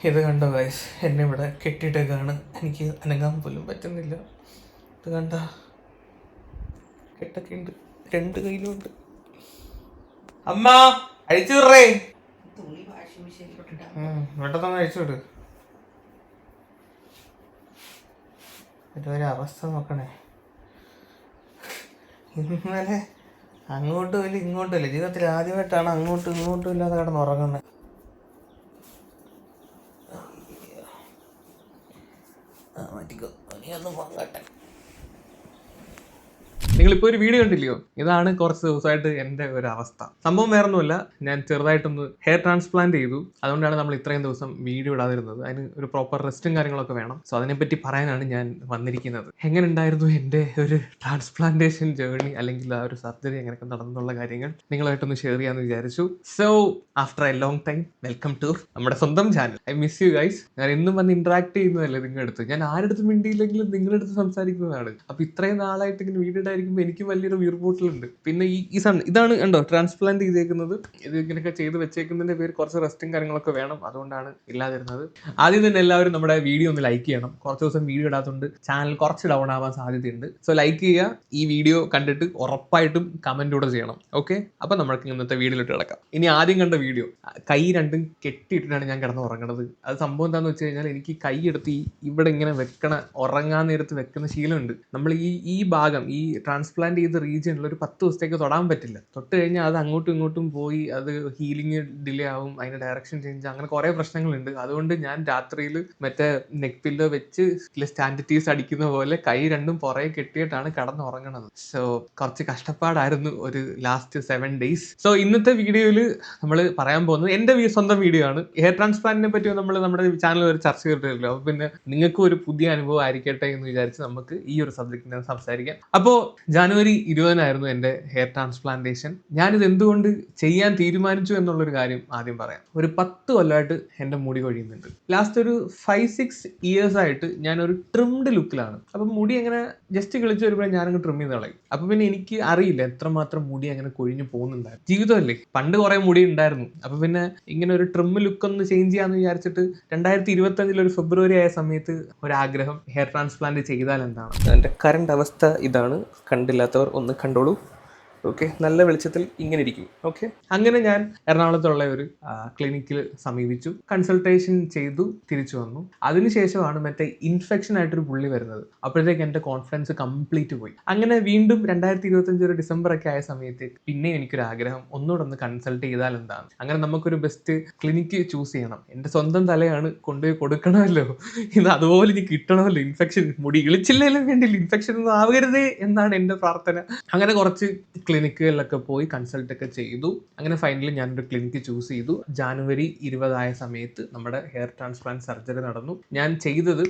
ഇത് കണ്ടോ ഗൈസ് എന്നെ ഇവിടെ കെട്ടിയിട്ടേക്കാണ് എനിക്ക് അനങ്ങാൻ പോലും പറ്റുന്നില്ല. ഇത് കണ്ട? കെട്ടൊക്കെ ഉണ്ട്. രണ്ട് കയ്യിലുണ്ട്. അമ്മ അഴിച്ചു മെഷീനിലോട്ടിട്ടാ പെട്ടെന്ന് അഴിച്ചു വിട്. ഒരു അവസ്ഥ നോക്കണേ. ഇന്നലെ അങ്ങോട്ടും ഇല്ല ഇങ്ങോട്ടും ഇല്ല. ജീവിതത്തിൽ ആദ്യമായിട്ടാണ് അങ്ങോട്ടും ഇങ്ങോട്ടും ഇല്ലാതെ കിടന്ന് ഉറങ്ങുന്നത് ആ, ഒന്ന് പോകട്ടെ നിങ്ങളിപ്പോൾ ഒരു വീഡിയോ കണ്ടില്ലയോ? ഇതാണ് കുറച്ച് ദിവസമായിട്ട് എന്റെ ഒരു അവസ്ഥ. സംഭവം വേറൊന്നുമില്ല ഞാൻ ചെറുതായിട്ടൊന്ന് ഹെയർ ട്രാൻസ്പ്ലാന്റ് ചെയ്തു. അതുകൊണ്ടാണ് നമ്മൾ ഇത്രയും ദിവസം വീഡിയോ ഇടാതിരുന്നത്. അതിന് ഒരു പ്രോപ്പർ റെസ്റ്റും കാര്യങ്ങളൊക്കെ വേണം. സോ അതിനെപ്പറ്റി പറയാനാണ് ഞാൻ വന്നിരിക്കുന്നത്. എങ്ങനെ ഉണ്ടായിരുന്നു എന്റെ ഒരു ട്രാൻസ്പ്ലാന്റേഷൻ ജേർണി അല്ലെങ്കിൽ ആ ഒരു സർജറി എങ്ങനെയൊക്കെ നടന്നുള്ള കാര്യങ്ങൾ നിങ്ങളായിട്ടൊന്ന് ഷെയർ ചെയ്യാമെന്ന് വിചാരിച്ചു. So after a long time welcome to നമ്മുടെ സ്വന്തം channel I miss you guys ഞാൻ എന്നും വന്ന് ഇന്ററാക്ട് ചെയ്യുന്നതല്ലേ നിങ്ങളുടെ അടുത്ത്. ഞാൻ ആരുടെ മിണ്ടിയില്ലെങ്കിലും നിങ്ങളുടെ അടുത്ത് സംസാരിക്കുന്നതാണ്. അപ്പൊ ഇത്രയും നാളായിട്ട് ഇങ്ങനെ വീഡിയോ ഇടായിരിക്കുമ്പോൾ എനിക്കും വലിയൊരു വീർപൂട്ടലുണ്ട് പിന്നെ ഈ ഈ സൺ ഇതാണ് കണ്ടോ ട്രാൻസ്പ്ലാന്റ് ചെയ്തേക്കുന്നത്. ഇത് ഇങ്ങനെയൊക്കെ ചെയ്ത് വെച്ചേക്കുന്നതിന്റെ പേര് കുറച്ച് റെസ്റ്റും കാര്യങ്ങളൊക്കെ വേണം. അതുകൊണ്ടാണ് ഇല്ലാതിരുന്നത്. ആദ്യം തന്നെ എല്ലാവരും നമ്മുടെ വീഡിയോ ഒന്ന് ലൈക്ക് ചെയ്യണം. കുറച്ച് ദിവസം വീഡിയോ ഇടാത്തതുകൊണ്ട് ചാനൽ കുറച്ച് ഡൗൺ ആവാൻ സാധ്യതയുണ്ട്. സോ ലൈക്ക് ചെയ്യുക ഈ വീഡിയോ കണ്ടിട്ട് ഉറപ്പായിട്ടും കമന്റ് കൂടെ ചെയ്യണം. ഓക്കെ അപ്പൊ നമ്മൾക്ക് ഇന്നത്തെ വീഡിയോയിലോട്ട് കിടക്കാം. ഇനി ആദ്യം കണ്ട വീഡിയോ കൈ രണ്ടും കെട്ടിയിട്ടിട്ടാണ് ഞാൻ കിടന്ന് ഉറങ്ങണത്. അത് സംഭവം എന്താന്ന് വെച്ച് കഴിഞ്ഞാൽ എനിക്ക് കൈ എടുത്ത് ഇവിടെ ഇങ്ങനെ വെക്കണ ഉറങ്ങാൻ നേരത്ത് വെക്കുന്ന ശീലമുണ്ട്. നമ്മൾ ഈ ഈ ഭാഗം ഈ ട്രാൻസ്പ്ലാന്റ് ചെയ്ത റീജിയനിൽ ഒരു പത്ത് ദിവസത്തേക്ക് തൊടാൻ പറ്റില്ല. തൊട്ട് കഴിഞ്ഞാൽ അത് അങ്ങോട്ടും ഇങ്ങോട്ടും പോയി അത് ഹീലിംഗ് ഡിലേ ആവും അതിന്റെ ഡയറക്ഷൻ ചേഞ്ച് അങ്ങനെ കുറേ പ്രശ്നങ്ങളുണ്ട്. അതുകൊണ്ട് ഞാൻ രാത്രിയിൽ മറ്റേ നെക്ക് പില്ലോ വെച്ച് സ്റ്റാൻഡിറ്റീസ് അടിക്കുന്ന പോലെ കൈ രണ്ടും പുറകെ കെട്ടിയിട്ടാണ് കടന്നുറങ്ങണത്. സോ കുറച്ച് കഷ്ടപ്പാടായിരുന്നു ഒരു ലാസ്റ്റ് സെവൻ ഡേയ്സ് സോ ഇന്നത്തെ വീഡിയോയിൽ നമ്മൾ പറയാൻ പോകുന്നത് എന്റെ സ്വന്തം വീഡിയോ ആണ്. ഹെയർ ട്രാൻസ്പ്ലാന്റിനെ പറ്റി നമ്മൾ നമ്മുടെ ചാനൽ ഒരു ചർച്ച ചെയ്തിട്ടില്ലല്ലോ. അപ്പോൾ പിന്നെ നിങ്ങൾക്കും ഒരു പുതിയ അനുഭവം ആയിരിക്കട്ടെ എന്ന് വിചാരിച്ച് നമുക്ക് ഈ ഒരു സബ്ജക്റ്റിനെ സംസാരിക്കാം. അപ്പോൾ ജനുവരി ഇരുപതിനായിരുന്നു എന്റെ ഹെയർ ട്രാൻസ്പ്ലാന്റേഷൻ ഞാനിത് എന്തുകൊണ്ട് ചെയ്യാൻ തീരുമാനിച്ചു എന്നുള്ളൊരു കാര്യം ആദ്യം പറയാം. ഒരു പത്ത് കൊല്ലമായിട്ട് എന്റെ മുടി കൊഴിയുന്നുണ്ട്. ലാസ്റ്റ് ഒരു ഫൈവ് സിക്സ് ഇയേഴ്സ് ആയിട്ട് ഞാൻ ഒരു ട്രിംഡ് ലുക്കിലാണ് അപ്പം മുടി അങ്ങനെ ജസ്റ്റ് കളിച്ച് വരുമ്പോഴേ ഞാനങ്ങ് ട്രിം ചെയ്ത് കളയും. അപ്പം പിന്നെ എനിക്ക് അറിയില്ല എത്രമാത്രം മുടി അങ്ങനെ കൊഴിഞ്ഞു പോകുന്നുണ്ടായിരുന്നു. ജീവിതമല്ലേ? പണ്ട് കുറേ മുടി ഉണ്ടായിരുന്നു. അപ്പം പിന്നെ ഇങ്ങനെ ഒരു ട്രിം ലുക്ക് ഒന്ന് ചേഞ്ച് ചെയ്യാമെന്ന് വിചാരിച്ചിട്ട് രണ്ടായിരത്തി ഇരുപത്തഞ്ചിൽ ഒരു ഫെബ്രുവരി ആയ സമയത്ത് ഒരാഗ്രഹം ഹെയർ ട്രാൻസ്പ്ലാന്റ് ചെയ്താൽ എന്താണ്? എന്റെ കറണ്ട് അവസ്ഥ ഇതാണ്. കണ്ടില്ലാത്തവർ ഒന്ന് കണ്ടോളൂ. ഓക്കെ നല്ല വെളിച്ചത്തിൽ ഇങ്ങനെ ഇരിക്കും. ഓക്കെ അങ്ങനെ ഞാൻ എറണാകുളത്തുള്ള ഒരു ക്ലിനിക്കിൽ സമീപിച്ചു. കൺസൾട്ടേഷൻ ചെയ്തു തിരിച്ചു വന്നു. അതിനുശേഷമാണ് മറ്റേ ഇൻഫെക്ഷൻ ആയിട്ടൊരു പുള്ളി വരുന്നത്. അപ്പോഴത്തേക്ക് എന്റെ കോൺഫിഡൻസ് കംപ്ലീറ്റ് പോയി. അങ്ങനെ വീണ്ടും രണ്ടായിരത്തി ഇരുപത്തഞ്ച് ഒരു ഡിസംബർ ഒക്കെ ആയ സമയത്ത് പിന്നെ എനിക്കൊരു ആഗ്രഹം ഒന്നുകൂടെ ഒന്ന് കൺസൾട്ട് ചെയ്താൽ എന്താണ്? അങ്ങനെ നമുക്കൊരു ബെസ്റ്റ് ക്ലിനിക്ക് ചൂസ് ചെയ്യണം. എന്റെ സ്വന്തം തലയാണ് കൊണ്ടുപോയി കൊടുക്കണമല്ലോ. ഇത് അതുപോലെ ഇനി കിട്ടണമല്ലോ ഇൻഫെക്ഷൻ മുടി ഇളിച്ചില്ലെങ്കിലും വേണ്ടില്ല ഇൻഫെക്ഷൻ ഒന്നും ആവരുതേ എന്നാണ് എന്റെ പ്രാർത്ഥന. അങ്ങനെ കുറച്ച് ക്ലിനിക്കുകളിലൊക്കെ പോയി കൺസൾട്ടൊക്കെ ചെയ്തു. അങ്ങനെ ഫൈനലി ഞാനൊരു ക്ലിനിക്ക് ചൂസ് ചെയ്തു. ജാനുവരി ഇരുപതായ സമയത്ത് നമ്മുടെ ഹെയർ ട്രാൻസ്പ്ലാന്റ് സർജറി നടന്നു. ഞാൻ ചെയ്തത്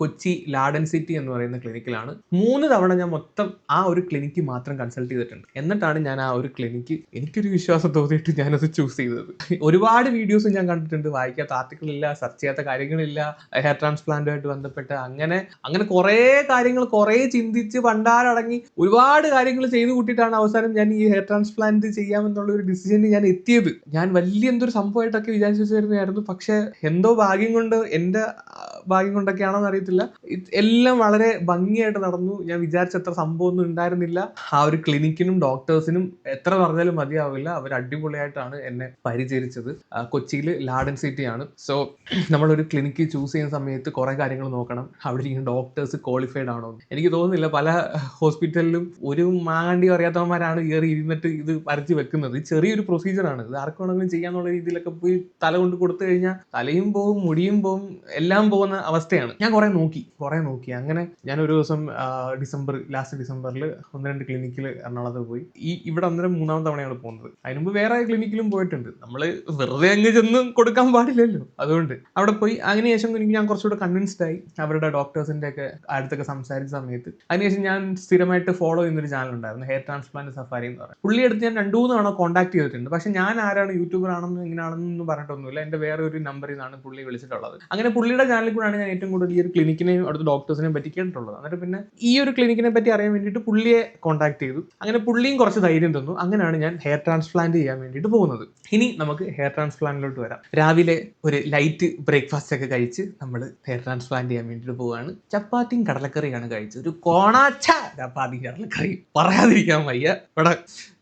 കൊച്ചി ലാഡൻ സിറ്റി എന്ന് പറയുന്ന ക്ലിനിക്കിലാണ് മൂന്ന് തവണ ഞാൻ മൊത്തം ആ ഒരു ക്ലിനിക്ക് മാത്രം കൺസൾട്ട് ചെയ്തിട്ടുണ്ട്. എന്നിട്ടാണ് ഞാൻ ആ ഒരു ക്ലിനിക്ക് എനിക്കൊരു വിശ്വാസം തോന്നിയിട്ട് ഞാനത് ചൂസ് ചെയ്തത്. ഒരുപാട് വീഡിയോസ് ഞാൻ കണ്ടിട്ടുണ്ട്. വായിക്കാത്ത ആർട്ടിക്കിളില്ല സെർച്ച് ചെയ്യാത്ത കാര്യങ്ങളില്ല ഹെയർ ട്രാൻസ്പ്ലാന്റുമായിട്ട് ബന്ധപ്പെട്ട് അങ്ങനെ അങ്ങനെ കുറേ കാര്യങ്ങൾ കുറേ ചിന്തിച്ച് പണ്ടാരടങ്ങി ഒരുപാട് കാര്യങ്ങൾ ചെയ്തു കൂട്ടിയിട്ടാണ് അവസാനം ഞാൻ ഈ ഹെയർ ട്രാൻസ്പ്ലാന്റ് ചെയ്യാമെന്നുള്ള ഒരു ഡിസിഷനിൽ ഞാൻ എത്തിയത്. ഞാൻ വലിയ എന്തൊരു സംഭവമായിട്ടൊക്കെ വിചാരിച്ചു വെച്ചിരുന്നായിരുന്നു പക്ഷെ എന്തോ ഭാഗ്യം കൊണ്ട് എന്റെ ഭാഗ്യം കൊണ്ടൊക്കെയാണെന്ന് അറിയത്തില്ല. എല്ലാം വളരെ ഭംഗിയായിട്ട് നടന്നു. ഞാൻ വിചാരിച്ചത്ര സംഭവമൊന്നും ഉണ്ടായിരുന്നില്ല. ആ ഒരു ക്ലിനിക്കിനും ഡോക്ടേഴ്സിനും എത്ര പറഞ്ഞാലും മതിയാവില്ല. അവർ അടിപൊളിയായിട്ടാണ് എന്നെ പരിചരിച്ചത്. കൊച്ചിയിൽ ലാഡൻ സിറ്റി ആണ്. സോ നമ്മളൊരു ക്ലിനിക്ക് ചൂസ് ചെയ്യുന്ന സമയത്ത് കുറേ കാര്യങ്ങൾ നോക്കണം. അവിടെ ഇരിക്കുന്ന ഡോക്ടേഴ്സ് ക്വാളിഫൈഡ് ആണോ എനിക്ക് തോന്നുന്നില്ല പല ഹോസ്പിറ്റലിലും ഒരു മാണ്ടി അറിയാത്തവന്മാരാണ് കയറി ഇരുന്നിട്ട് ഇത് വരച്ച് വെക്കുന്നത്? ചെറിയൊരു പ്രൊസീജിയറാണ് ഇത് ആർക്ക് വേണമെങ്കിലും ചെയ്യാന്നുള്ള രീതിയിലൊക്കെ പോയി തല കൊണ്ട് കൊടുത്തു കഴിഞ്ഞാൽ തലയും പോവും മുടിയും പോവും എല്ലാം പോകുന്ന അവസ്ഥയാണ്. ഞാൻ കുറേ നോക്കി കുറേ നോക്കി. അങ്ങനെ ഞാൻ ഒരു ദിവസം ഡിസംബർ ലാസ്റ്റ് ഡിസംബറിൽ ഒന്ന് രണ്ട് ക്ലിനിക്കിൽ എറണാകുളത്ത് പോയി. ഈ ഇവിടെ അന്നേരം മൂന്നാം തവണയാണ് പോകുന്നത്. അതിന് മുമ്പ് വേറെ ക്ലിനിക്കിലും പോയിട്ടുണ്ട്. നമ്മൾ വെറുതെ അങ്ങ് ചെന്ന് കൊടുക്കാൻ പാടില്ലല്ലോ. അതുകൊണ്ട് അവിടെ പോയി. അതിനുശേഷം എനിക്ക് ഞാൻ കുറച്ചുകൂടെ കൺവിൻസ്ഡ് ആയി. അവരുടെ ഡോക്ടേഴ്സിന്റെ ഒക്കെ അടുത്തൊക്കെ സംസാരിച്ച സമയത്ത്. അതിനുശേഷം ഞാൻ സ്ഥിരമായിട്ട് ഫോളോ ചെയ്യുന്ന ഒരു ചാനൽ ഉണ്ടായിരുന്നു. ഹെയർ ട്രാൻസ്പ്ലാന്റ് സഫാരി എന്ന് പറയുന്നത്. പുള്ളി അടുത്ത് ഞാൻ രണ്ടു മൂന്ന് തവണ കോൺടാക്ട് ചെയ്തിട്ടുണ്ട്. പക്ഷെ ഞാൻ ആരാണ് യൂട്യൂബർ ആണെന്ന് ഇങ്ങനെയാണെന്ന് പറഞ്ഞിട്ടൊന്നുമില്ല. എന്റെ വേറെ ഒരു നമ്പറിൽ നിന്നാണ് പുള്ളി വിളിച്ചിട്ടുള്ളത്. അങ്ങനെ പുള്ളിയുടെ ചാനലിൽ കൂടെ ഞാൻ ഏറ്റവും കൂടുതൽ ഈ ഒരു ക്ലിനിക്കിനെയും അവിടുത്തെ ഡോക്ടേഴ്സിനെയും പറ്റി കേട്ടിട്ടുള്ളത്. എന്നിട്ട് പിന്നെ ഈ ഒരു ക്ലിനിക്കിനെ പറ്റി അറിയാൻ വേണ്ടിയിട്ട് പുള്ളിയെ കോൺടാക്ട് ചെയ്തു. അങ്ങനെ പുള്ളിയും കുറച്ച് ധൈര്യം തന്നു. അങ്ങനെയാണ് ഞാൻ ഹെയർ ട്രാൻസ്പ്ലാന്റ് ചെയ്യാൻ വേണ്ടിയിട്ട് പോകുന്നത്. ഇനി നമുക്ക് ഹെയർ ട്രാൻസ്പ്ലാന്റിലോട്ട് വരാം. രാവിലെ ഒരു ലൈറ്റ് ബ്രേക്ക്ഫാസ്റ്റ് ഒക്കെ കഴിച്ച് നമ്മൾ ഹെയർ ട്രാൻസ്പ്ലാന്റ് ചെയ്യാൻ വേണ്ടിയിട്ട് പോവുകയാണ് ചപ്പാത്തിയും കടലക്കറിയാണ് കഴിച്ചത്. ഒരു കോണാച്ച ചപ്പാത്തി കടലക്കറി പറയാതിരിക്കാൻ വയ്യ. ഇവിടെ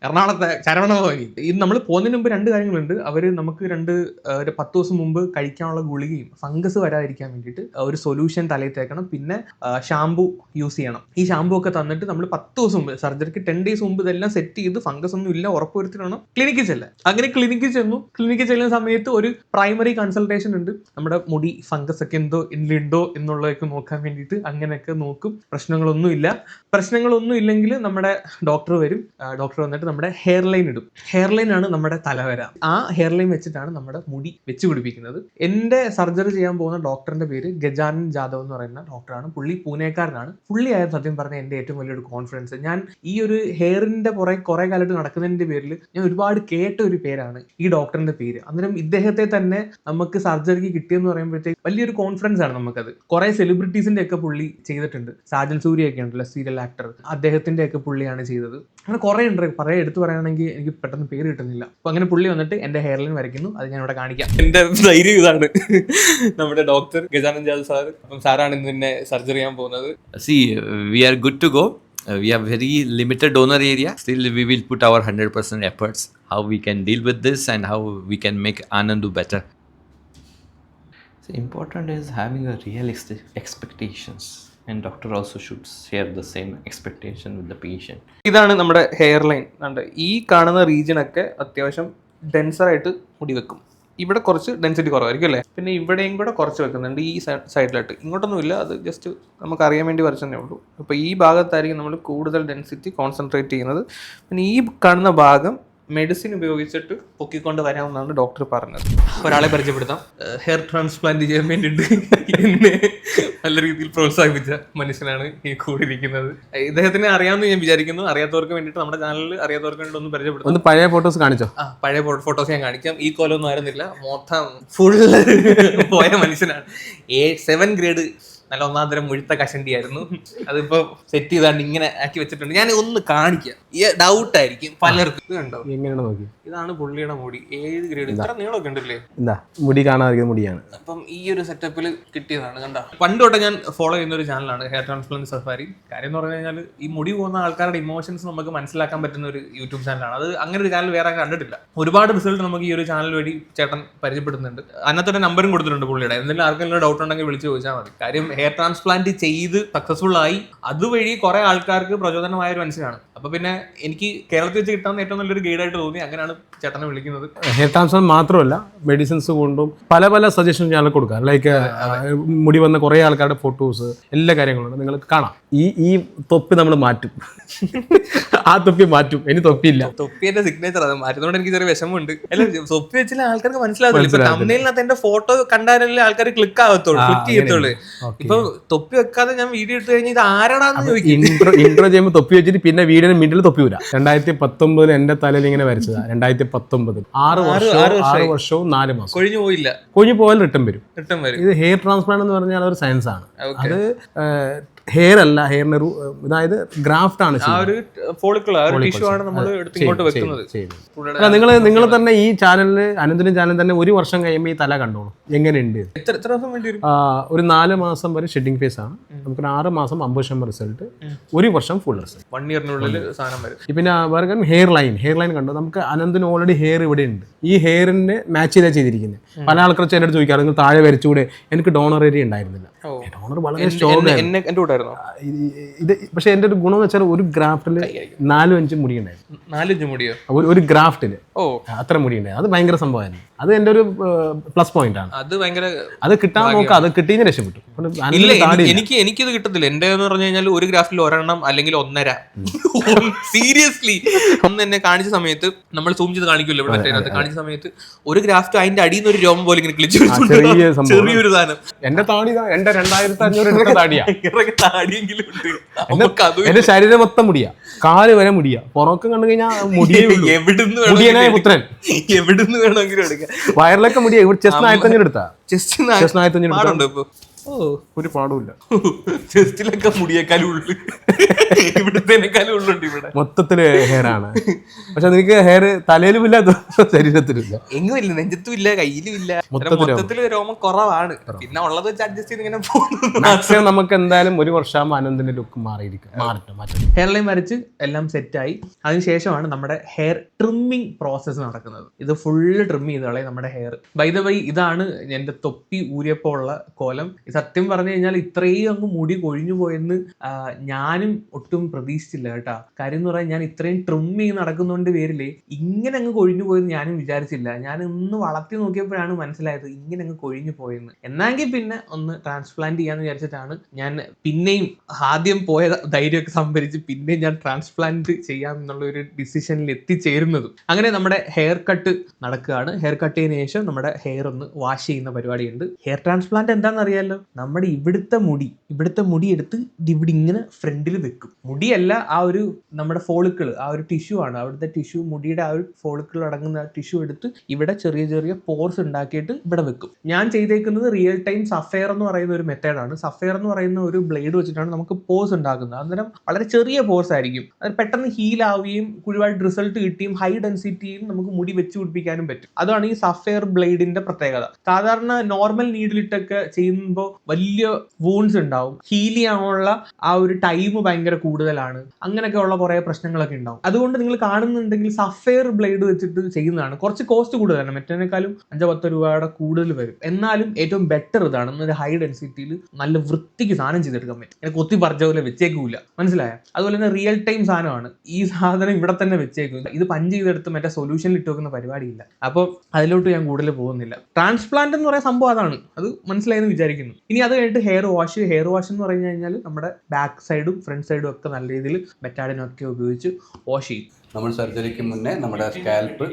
എറണാകുളത്തെ ചരവണ ഭവനി ഇത് നമ്മൾ പോകുന്നതിന് മുമ്പ് രണ്ട് കാര്യങ്ങളുണ്ട്. അവർ നമുക്ക് രണ്ട് ഒരു പത്ത് ദിവസം മുമ്പ് കഴിക്കാനുള്ള ഗുളികയും ഫംഗസ് വരാതിരിക്കാൻ വേണ്ടിയിട്ട് ഒരു സൊല്യൂഷൻ തലയിൽ തേക്കണം. പിന്നെ ഷാമ്പു യൂസ് ചെയ്യണം. ഈ ഷാമ്പു ഒക്കെ തന്നിട്ട് നമ്മൾ പത്ത് ദിവസം മുമ്പ് സർജറിക്ക് ടെൻ ഡേയ്സ് മുമ്പ് ഇതെല്ലാം സെറ്റ് ചെയ്ത് ഫംഗസ് ഒന്നും ഇല്ല ഉറപ്പ് വരുത്തിട്ട് വേണം ക്ലിനിക്കിൽ ചെല്ലാൻ അങ്ങനെ ക്ലിനിക്കിൽ ചെന്നു. ക്ലിനിക്കിൽ ചെല്ലുന്ന സമയത്ത് ഒരു പ്രൈമറി കൺസൾട്ടേഷൻ ഉണ്ട്. നമ്മുടെ മുടി ഫംഗസ് ഒക്കെ എന്തോ ഉണ്ടോ എന്നുള്ളതൊക്കെ നോക്കാൻ വേണ്ടിയിട്ട് അങ്ങനെയൊക്കെ നോക്കും. പ്രശ്നങ്ങളൊന്നും ഇല്ല പ്രശ്നങ്ങളൊന്നും ഇല്ലെങ്കിൽ നമ്മുടെ ഡോക്ടർ വരും. ഡോക്ടർ വന്നിട്ട് നമ്മുടെ ഹെയർ ലൈൻ ഇടും. ഹെയർ ലൈൻ ആണ് നമ്മുടെ തലവര. ആ ഹെയർ ലൈൻ വെച്ചിട്ടാണ് നമ്മുടെ മുടി വെച്ച് പിടിപ്പിക്കുന്നത്. എന്റെ സർജറി ചെയ്യാൻ പോകുന്ന ഡോക്ടറിന്റെ പേര് ഗജാനൻ ജാദവ് എന്ന് പറയുന്ന ഡോക്ടറാണ് പുള്ളി പൂനെക്കാരനാണ്. ആയ സത്യം പറഞ്ഞ എന്റെ ഏറ്റവും വലിയൊരു കോൺഫിഡൻസ് ഞാൻ ഈ ഒരു ഹെയറിന്റെ പുറകെ കുറെ കാലമായിട്ട് നടക്കുന്നതിന്റെ പേരിൽ ഞാൻ ഒരുപാട് കേട്ട ഒരു പേരാണ് ഈ ഡോക്ടറിന്റെ പേര്. അന്നേരം ഇദ്ദേഹത്തെ തന്നെ നമുക്ക് സർജറിക്ക് കിട്ടിയെന്ന് പറയുമ്പോഴത്തേക്ക് വലിയൊരു കോൺഫിഡൻസ് ആണ് നമുക്കത്. കുറെ സെലിബ്രിറ്റീസിന്റെ ഒക്കെ പുള്ളി ചെയ്തിട്ടുണ്ട്. സാജൻ സൂര്യ ഒക്കെ ഉണ്ടല്ലോ സീരിയൽ ആക്ടർ അദ്ദേഹത്തിന്റെ ഒക്കെ പുള്ളിയാണ് ചെയ്തത്. അങ്ങനെ കുറേ ഉണ്ട്. പറയാൻ എടുത്തു പറയുകയാണെങ്കിൽ എനിക്ക് പെട്ടെന്ന് പേര് കിട്ടുന്നില്ല. അപ്പൊ അങ്ങനെ പുള്ളി വന്നിട്ട് എന്റെ ഹെയർ ലൈൻ വരയ്ക്കുന്നു. അത് ഞാൻ ഇവിടെ കാണിക്കാം. എന്റെ ധൈര്യം ഇതാണ്. നമ്മുടെ ഡോക്ടർ ഗജാനന്ദ് ജാൽ സാർ അപ്പം സാറാണ് ഇന്ന് എന്നെ സർജറി ചെയ്യാൻ പോകുന്നത്. See we are good to go we are very limited donor area still we will put our hundred percent efforts how we can deal with this and how we can make Anandu better important is having a realistic expectations and doctor also should share the same expectation with the patient. ഇതാണ് നമ്മുടെ hair line കണ്ട് ഈ കാണുന്ന റീജിയനൊക്കെ അത്യാവശ്യം ഡെൻസറായിട്ട് മുടി വെക്കും. ഇവിടെ കുറച്ച് ഡെൻസിറ്റി കുറവായിരിക്കും അല്ലേ? പിന്നെ ഇവിടെയും കൂടെ കുറച്ച് വെക്കുന്നുണ്ട് ഈ സൈഡിലായിട്ട് ഇങ്ങോട്ടൊന്നും ഇല്ല അത് ജസ്റ്റ് നമുക്ക് അറിയാൻ വേണ്ടി വരച്ചതേ ഉള്ളൂ. അപ്പോൾ ഈ ഭാഗത്തായിരിക്കും നമ്മൾ കൂടുതൽ ഡെൻസിറ്റി കോൺസെൻട്രേറ്റ് ചെയ്യുന്നത്. പിന്നെ ഈ കാണുന്ന ഭാഗം മെഡിസിൻ ഉപയോഗിച്ചിട്ട് പൊക്കിക്കൊണ്ട് വരാമെന്നാണ് ഡോക്ടർ പറഞ്ഞത്. ഒരാളെ പരിചയപ്പെടുത്താം. ഹെയർ ട്രാൻസ്പ്ലാന്റ് ചെയ്യാൻ വേണ്ടിയിട്ട് എന്നെ നല്ല രീതിയിൽ പ്രോത്സാഹിപ്പിച്ച മനുഷ്യനാണ് ഈ കൂടിയിരിക്കുന്നത്. ഇദ്ദേഹത്തിനെ അറിയാമെന്ന് ഞാൻ വിചാരിക്കുന്നു. അറിയാത്തവർക്ക് വേണ്ടിയിട്ട് നമ്മുടെ ചാനലിൽ അറിയാത്തവർക്ക് വേണ്ടി ഒന്ന് പരിചയപ്പെടുത്താം. ഒന്ന് പഴയ ഫോട്ടോസ് കാണിച്ചോ? ആ പഴയ ഫോട്ടോസ് ഞാൻ കാണിക്കാം. ഈ കോലൊന്നും ആയിരുന്നില്ല. മൊത്തം ഫുൾ പോയ മനുഷ്യനാണ്. ഏ സെവൻ ഗ്രേഡ് നല്ല ഒന്നാം തരം മുഴുത്ത കഷണ്ടിയായിരുന്നു. അതിപ്പോ സെറ്റ് ചെയ്താണ്ട് ഇങ്ങനെ ആക്കി വെച്ചിട്ടുണ്ട്. ഞാൻ ഒന്ന് കാണിക്കാം. ഈ ഡൗട്ട് ആയിരിക്കും പലർക്കും. ഇത് കണ്ടോ? എങ്ങനെയാണ് നോക്കി ഇതാണ് പുള്ളിയുടെ മുടി. ഏത് ഗ്രേഡ് ഇത്ര നീളമൊക്കെ ഉണ്ടല്ലേ? എന്താ മുടി കാണാതിരിക്കുന്ന മുടിയാണ്. അപ്പം ഈ ഒരു സെറ്റപ്പിൽ കിട്ടിയതാണ് കണ്ടോ? പണ്ട് തൊട്ട് ഞാൻ ഫോളോ ചെയ്യുന്ന ഒരു ചാനലാണ് ഹെയർ ട്രാൻസ്പ്ലാന്റ് സഫാരി കാര്യം എന്ന് പറഞ്ഞു കഴിഞ്ഞാൽ ഈ മുടി പോകുന്ന ആൾക്കാരുടെ ഇമോഷൻസ് നമുക്ക് മനസ്സിലാക്കാൻ പറ്റുന്ന ഒരു യൂട്യൂബ് ചാനലാണ് അത് അങ്ങനെ ഒരു ചാനൽ വേറെ കണ്ടിട്ടില്ല. ഒരുപാട് റിസൾട്ട് നമുക്ക് ഈ ഒരു ചാനൽ വഴി ചേട്ടൻ പരിചയപ്പെടുന്നുണ്ട്. അന്നത്തെ നമ്പറും കൊടുത്തിട്ടുണ്ട് പുള്ളിയുടെ. എന്തെങ്കിലും ആർക്കെങ്കിലും ഡൗട്ട് ഉണ്ടെങ്കിൽ വിളിച്ച് ചോദിച്ചാൽ മതി. കാര്യം ഹെയർ ട്രാൻസ്പ്ലാന്റ് ചെയ്ത് സക്സസ്ഫുൾ ആയി. അതുവഴി കുറെ ആൾക്കാർക്ക് പ്രചോദനമായ ഒരു മനുഷ്യനാണ്. അപ്പൊ പിന്നെ എനിക്ക് കേരളത്തിൽ വെച്ച് കിട്ടാൻ ഏറ്റവും നല്ലൊരു ഗൈഡ് ആയിട്ട് തോന്നി. അങ്ങനെയാണ് ചേട്ടനെ വിളിക്കുന്നത്. ഹെയർ ട്രാൻസ്പ്ലാന്റ് മാത്രമല്ല മെഡിസിൻസ് കൊണ്ടും പല പല സജഷൻ ഞാൻ കൊടുക്കാം. ലൈക്ക് മുടി വന്ന കുറേ ആൾക്കാരുടെ ഫോട്ടോസ് എല്ലാ കാര്യങ്ങളും നിങ്ങൾ കാണാം. ഈ ഈ തൊപ്പി നമ്മൾ മാറ്റും. ആ തൊപ്പി മാറ്റും. ഇനി തൊപ്പിയില്ല. തൊപ്പിയുടെ സിഗ്നേച്ചർ അത് മാറ്റുന്നതുകൊണ്ട് എനിക്ക് ചെറിയ വിഷമമുണ്ട്. അല്ല തൊപ്പി വെച്ചാൽ ആൾക്കാർക്ക് മനസ്സിലാവില്ല ഇപ്പൊ എന്റെ ഫോട്ടോ കണ്ടാലല്ലേ ആൾക്കാർ ക്ലിക്ക് ആവത്തുള്ളൂ. ക്ലിക്ക് ചെയ്യത്തുള്ളൂ. ഇപ്പൊ തൊപ്പി വെക്കാതെ ഞാൻ വീഡിയോ ഇട്ട് കഴിഞ്ഞാൽ ഇത് ആരാടാന്ന് ചോദിക്കും. ഇൻട്രോ ഇൻട്രോ ചെയ്യുമ്പോൾ തൊപ്പി വെച്ചിട്ട് പിന്നെ വീടിന് മിഡിൽ തൊപ്പി വരാം രണ്ടായിരത്തി പത്തൊമ്പതിൽ എന്റെ തലയിൽ ഇങ്ങനെ വരച്ചതാ. രണ്ടായിരത്തി പത്തൊമ്പതിൽ ആറ് വർഷവും ആറ് ആറ് വർഷവും നാല് മാസം. കൊഴിഞ്ഞു പോയില്ല. കൊഴിഞ്ഞു പോയാൽ റിട്ടേൺ വരും. റിട്ടേൺ വരും. ഇത് ഹെയർ ട്രാൻസ്പ്ലാന്റ് എന്ന് പറഞ്ഞാൽ ഒരു സയൻസ് ആണ്. അത് ഹെയർ അല്ല ഹെയറിന് ഒരു അതായത് ഗ്രാഫ്റ്റ് ആണ് നിങ്ങൾ നിങ്ങൾ തന്നെ ഈ ചാനലിൽ അനന്തിന്റെ ചാനൽ തന്നെ ഒരു വർഷം കഴിയുമ്പോൾ ഈ തല കണ്ടോളൂ. എങ്ങനെയുണ്ട്? ഒരു നാല് മാസം വരെ ഷെഡിങ് ഫേസ് ആണ്. നമുക്ക് ആറ് മാസം അമ്പത് ശതമാനം റിസൾട്ട് ഒരു വർഷം ഫുൾ റിസൾട്ട് വൺ ഇയറിനുള്ളിൽ സാധനം വരും. പിന്നെ വേറെ ഹെയർ ലൈൻ ഹെയർ ലൈൻ കണ്ടോ? നമുക്ക് അനന്തിന് ഓൾറെഡി ഹെയർ ഇവിടെ ഉണ്ട് ഈ ഹെയറിനെ മാച്ച് ചെയ്താ ചെയ്തിരിക്കുന്നത് പല ആൾക്കാർ ചിലർ ചോദിക്കാറ് നിങ്ങൾ താഴെ വരച്ചുകൂടെ എനിക്ക് ഡോണർ ഏരിയ ഉണ്ടായിരുന്നില്ല. ഡോണർ വളരെ എന്നെ- സ്ട്രോങ് എന്നെ എന്നെ എന്റെ കൂടെ ആയിരുന്നോ ഇത് പക്ഷെ എന്റെ ഒരു ഗുണം എന്ന് വെച്ചാൽ ഒരു ഗ്രാഫ്റ്റിൽ നാലും അഞ്ചും മുടി ഉണ്ടായിരുന്നു. നാലഞ്ച് മുടിയോ? ഒരു ഗ്രാഫ്റ്റിൽ ഓ. അത്ര മുടി ഉണ്ടായിരുന്നു. അത് ഭയങ്കര സംഭവമായിരുന്നു. അത് എന്റെ ഒരു പ്ലസ് പോയിന്റ് ആണ്. അത് ഭയങ്കര അത് കിട്ടാൻ നോക്കാം അത് കിട്ടിയതിന് രക്ഷപ്പെട്ടു. ഇല്ല എനിക്ക് എനിക്കിത് കിട്ടത്തില്ല. എന്റെ എന്ന് പറഞ്ഞു കഴിഞ്ഞാൽ ഒരു ഗ്രാഫിൽ ഒരെണ്ണം അല്ലെങ്കിൽ ഒന്നര. സീരിയസ്ലി ഒന്ന് എന്നെ കാണിച്ച സമയത്ത് നമ്മൾ സൂം ചെയ്ത് കാണിക്കുമല്ലോ ഇവിടെ മറ്റേ കാണിച്ച സമയത്ത് ഒരു ഗ്രാഫ്റ്റ് അതിന്റെ അടിയിൽ നിന്ന് ഒരു രോമം പോലെ ഇങ്ങനെ ക്ലിച്ച് ചെറിയൊരു സാധനം. എന്റെ താടി ഇതാ, എന്റെ രണ്ടായിരത്തി അഞ്ഞൂറ് താടിയാ. താടിയെങ്കിലും എന്റെ ശരീരം മൊത്തം മുടിയാ. കാൽ വരെ മുടിയാ. പുറമൊക്കെ കണ്ടു കഴിഞ്ഞാൽ മുടിയേ എവിടുന്ന് പുത്രൻ. എവിടുന്ന് വേണമെങ്കിലും എടുക്കാം. വയറിലൊക്കെ മുടിയായി ചെസ്റ്റ് ആയിരത്തഞ്ഞൂറ് എടുത്താ ചെസ്റ്റ് ചെസ്റ്റ് ആയിരത്തി ഒരു പാടുമില്ല. ചെസ്റ്റിലൊക്കെ മുടിയേക്കാളും ഉള്ളു. ഇവിടത്തേനേക്കാളും ഉള്ളുണ്ട് ഇവിടെ. മൊത്തത്തിൽ ഹെയർ ആണ്. പക്ഷെ നിനക്ക് ഹെയർ തലയിലും ഇല്ല ശരീരത്തിലില്ല എങ്ങും ഇല്ല നെഞ്ചത്തും ഇല്ല കയ്യിലും ഇല്ല മൊത്തത്തിൽ മൊത്തത്തിൽ രോമം കുറവാണ്. പിന്നെ ഉള്ളത് വെച്ച് അഡ്ജസ്റ്റ് ചെയ്ത് ഇങ്ങനെ പോകുന്നു. നമുക്ക് എന്തായാലും ഒരു വർഷമാകുമ്പോൾ അനന്തിന്റെ ലുക്ക് മാറിയിരിക്കും മാറട്ടെ മാറ്റം ഹെയർ ലൈൻ വരച്ച് എല്ലാം സെറ്റായി അതിനുശേഷമാണ് നമ്മുടെ ഹെയർ ട്രിമ്മിങ് പ്രോസസ്സ് നടക്കുന്നത്. ഇത് ഫുള്ള് ട്രിം ചെയ്തോളെ നമ്മുടെ ഹെയർ ബൈ ദ വൈ ഇതാണ് എന്റെ തൊപ്പി ഊരിയപ്പോൾ ഉള്ള കോലം. സത്യം പറഞ്ഞു കഴിഞ്ഞാൽ ഇത്രയും അങ്ങ് മുടി കൊഴിഞ്ഞു പോയെന്ന് ഞാനും ഒട്ടും പ്രതീക്ഷിച്ചില്ല കേട്ടാ. കാര്യം എന്ന് പറയാൻ ഞാൻ ഇത്രയും ട്രിം ചെയ്ത് നടക്കുന്നതുകൊണ്ട് പേരിൽ ഇങ്ങനെ അങ്ങ് കൊഴിഞ്ഞു പോയെന്ന് ഞാനും വിചാരിച്ചില്ല. ഞാൻ ഒന്ന് വളർത്തി നോക്കിയപ്പോഴാണ് മനസ്സിലായത് ഇങ്ങനെ അങ്ങ് കൊഴിഞ്ഞു പോയെന്ന്. എന്നെങ്കിൽ പിന്നെ ഒന്ന് ട്രാൻസ്പ്ലാന്റ് ചെയ്യാന്ന് വിചാരിച്ചിട്ടാണ് ഞാൻ പിന്നെയും ആദ്യം പോയ ധൈര്യമൊക്കെ സംഭരിച്ച് പിന്നെയും ഞാൻ ട്രാൻസ്പ്ലാന്റ് ചെയ്യാം എന്നുള്ള ഒരു ഡിസിഷനിൽ എത്തിച്ചേരുന്നതും. അങ്ങനെ നമ്മുടെ ഹെയർ കട്ട് നടക്കുകയാണ്. ഹെയർ കട്ട് ചെയ്തതിനു ശേഷം നമ്മുടെ ഹെയർ ഒന്ന് വാഷ് ചെയ്യുന്ന പരിപാടിയുണ്ട്. ഹെയർ ട്രാൻസ്പ്ലാന്റ് എന്താണെന്ന് അറിയാലോ നമ്മുടെ ഇവിടുത്തെ മുടി ഇവിടുത്തെ മുടി എടുത്ത് ഇവിടെ ഇങ്ങനെ ഫ്രണ്ടിൽ വെക്കും. മുടിയല്ല ആ ഒരു നമ്മുടെ ഫോളിക്കിൾ ആ ഒരു ടിഷ്യൂ ആണ്. അവിടുത്തെ ടിഷ്യൂ മുടിയുടെ ആ ഒരു ഫോളിക്കിൾ അടങ്ങുന്ന ടിഷ്യൂ എടുത്ത് ഇവിടെ ചെറിയ ചെറിയ പോർസ് ഉണ്ടാക്കിയിട്ട് ഇവിടെ വെക്കും. ഞാൻ ചെയ്തേക്കുന്നത് റിയൽ ടൈം സഫയർ എന്ന് പറയുന്ന ഒരു മെത്തേഡാണ് സഫയർ എന്ന് പറയുന്ന ഒരു ബ്ലേഡ് വെച്ചിട്ടാണ് നമുക്ക് പോസ് ഉണ്ടാക്കുന്നത്. അന്നേരം വളരെ ചെറിയ പോർസ് ആയിരിക്കും. അത് പെട്ടെന്ന് ഹീൽ ആവുകയും കുഴിവായിട്ട് റിസൾട്ട് കിട്ടിയും ഹൈ ഡെൻസിറ്റിയിൽ നമുക്ക് മുടി വെച്ച് പിടിപ്പിക്കാനും പറ്റും. അതാണ് ഈ സഫയർ ബ്ലേഡിന്റെ പ്രത്യേകത. സാധാരണ നോർമൽ നീഡിലിട്ടൊക്കെ ചെയ്യുമ്പോൾ വലിയ വൂൺസ് ഉണ്ടാവും. ഹീൽ ചെയ്യാനുള്ള ആ ഒരു ടൈം ഭയങ്കര കൂടുതലാണ്. അങ്ങനെയൊക്കെ ഉള്ള കുറേ പ്രശ്നങ്ങളൊക്കെ ഉണ്ടാവും. അതുകൊണ്ട് നിങ്ങൾ കാണുന്നുണ്ടെങ്കിൽ സഫയർ ബ്ലേഡ് വെച്ചിട്ട് ചെയ്യുന്നതാണ്. കുറച്ച് കോസ്റ്റ് കൂടുതലാണ്. മറ്റേനേക്കാളും അഞ്ചോ പത്തോ രൂപയുടെ കൂടുതൽ വരും. എന്നാലും ഏറ്റവും ബെറ്റർ ഇതാണ്. എന്നൊരു ഹൈ ഡെൻസിറ്റിയിൽ നല്ല വൃത്തിക്ക് സാധനം ചെയ്തെടുക്കാൻ പറ്റും. എനിക്ക് കൊത്തി പറഞ്ഞ പോലെ വെച്ചേക്കൂല. മനസ്സിലായ? അതുപോലെ തന്നെ റിയൽ ടൈം സാധനമാണ്. ഈ സാധനം ഇവിടെ തന്നെ വെച്ചേക്കില്ല ഇത് പഞ്ച് ചെയ്തെടുത്ത് മറ്റേ സൊല്യൂഷനിൽ ഇട്ട് വെക്കുന്ന പരിപാടിയില്ല. അപ്പോൾ അതിലോട്ട് ഞാൻ കൂടുതൽ പോകുന്നില്ല. ട്രാൻസ്പ്ലാന്റ് എന്ന് പറയുന്ന സംഭവം അതാണ്. അത് മനസ്സിലായെന്ന് വിചാരിക്കുന്നു. ഇനി അത് കഴിഞ്ഞിട്ട് ഹെയർ വാഷ് ഹെയർ വാഷ് എന്ന് പറഞ്ഞു കഴിഞ്ഞാൽ നമ്മുടെ ബാക്ക് സൈഡും ഫ്രണ്ട് സൈഡും ഒക്കെ നല്ല രീതിയിൽ മെറ്റാഡിനൊക്കെ ഉപയോഗിച്ച് വാഷ് ചെയ്യും. നമ്മൾ സർജറിക്ക് മുന്നേ നമ്മുടെ scalp